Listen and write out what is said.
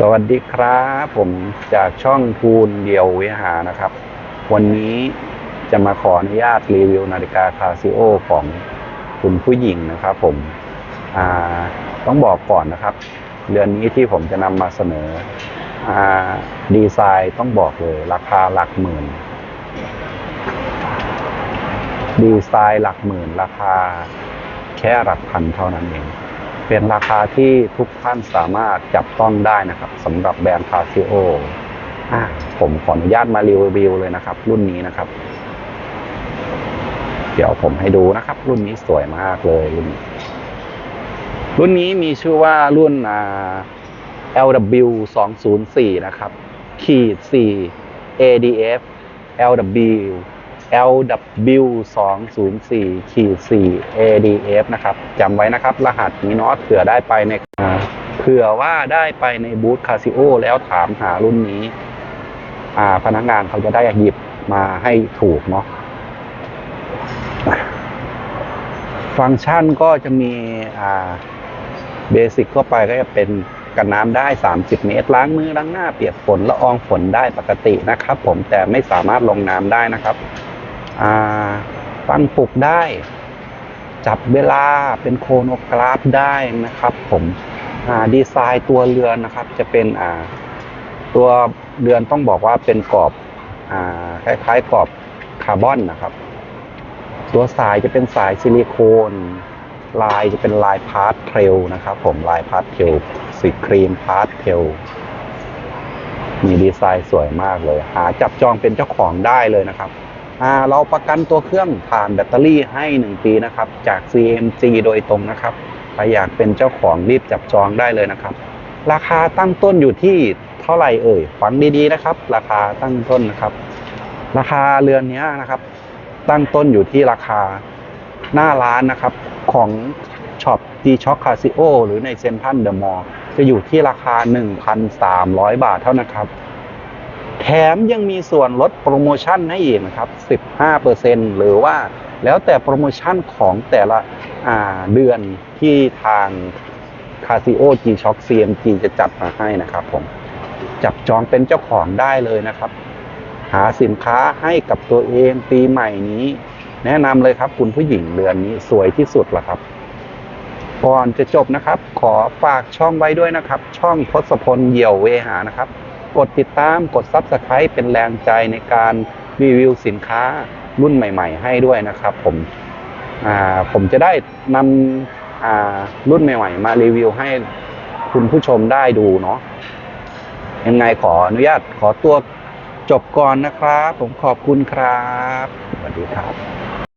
สวัสดีครับผมจากช่องทูนเดียววิหานะครับ วันนี้จะมาขออนุญาตรีวิวนาฬิกาคาซิโอของคุณผู้หญิงนะครับผมต้องบอกก่อนนะครับ เรือนนี้ที่ผมจะนำมาเสนออดีไซน์ต้องบอกเลยราคาหลักหมื่น ดีไซน์หลักหมื่น ราคาแค่หลักพันเท่านั้นเอง เป็นราคาที่ทุกท่านสามารถจับต้องได้นะครับสำหรับแบรนด์คาซิโออะผมขออนุญาตมารีวิวเลยนะครับ รุ่นนี้นะครับ เดี๋ยวผมให้ดูนะครับ รุ่นนี้สวยมากเลยรุ่นนี้รุ่นนี้มีชื่อว่ารุ่นอ่า LW 204นะครับขีด4 ADF LW LW 204ขีด4 ADF นะครับจำไว้นะครับ รหัสนี้เนาะเผื่อได้ไปในเผื่อว่าได้ไปในบูธคาซิโอแล้วถามหารุ่นนี้อาพนักงานเขาจะได้หยิบมาให้ถูกเนาะฟังก์ชันก็จะมีอาเบสิกทั่วไปก็จะเป็นกันน้ำได้ 30 เมตร ล้างมือล้างหน้าเปียกฝนละอองฝนได้ปกตินะครับ ผมแต่ไม่สามารถลงน้ำได้นะครับ อ่าตั้งปลุกได้ จับเวลาเป็นโครโนกราฟได้นะครับผมดีไซน์ตัวเรือนนะครับ จะเป็นตัวเรือนต้องบอกว่าเป็นกรอบอ่าคล้ายๆกรอบคาร์บอนนะครับ ตัวสายจะเป็นสายซิลิโคน ลายจะเป็นลายพาร์ทเทลนะครับผมลายพาร์ทเทลสีครีมพาร์ทเทลมีดีไซน์สวยมากเลย หาจับจองเป็นเจ้าของได้เลยนะครับ เราประกันตัวเครื่องผ่านแบตเตอรี่ให้ 1 ปีนะครับ จาก CMG โดยตรงนะครับใครอยากเป็นเจ้าของรีบจับจองได้เลยนะครับ ราคาตั้งต้นอยู่ที่เท่าไหร่เอ่ยฟังดีๆนะครับ ราคาตั้งต้นนะครับ ราคาเรือนนี้นะครับ ตั้งต้นอยู่ที่ราคาหน้าร้านนะครับของช็อปดีช็อคคาซิโอหรือในเซ็นทรัลเดอะมอลล์จะอยู่ที่ราคา 1,300 บาทเท่านั้นครับ แถมยังมีส่วนลดโปรโมชั่นให้อีกนะครับ 15%หรือว่าแล้วแต่โปรโมชั่นของแต่ละเดือนที่ทาง Casio G Shock CMG จะจัดมาให้นะครับผม จับจองเป็นเจ้าของได้เลยนะครับ หาสินค้าให้กับตัวเองปีใหม่นี้ แนะนำเลยครับคุณผู้หญิงเรือนนี้สวยที่สุดละครับ ก่อนจะจบนะครับ ขอฝากช่องไว้ด้วยนะครับ ช่องทศพลเหี่ยวเวหานะครับ กดติดตามกด Subscribe เป็นแรงใจในการรีวิวสินค้ารุ่นใหม่ ๆ ให้ด้วยนะครับ ผมผมจะได้นำรุ่นใหม่ ๆ มารีวิวให้คุณผู้ชมได้ดูเนาะยังไงขออนุญาตขอตัวจบก่อนนะครับ ผมขอบคุณครับสวัสดีครับ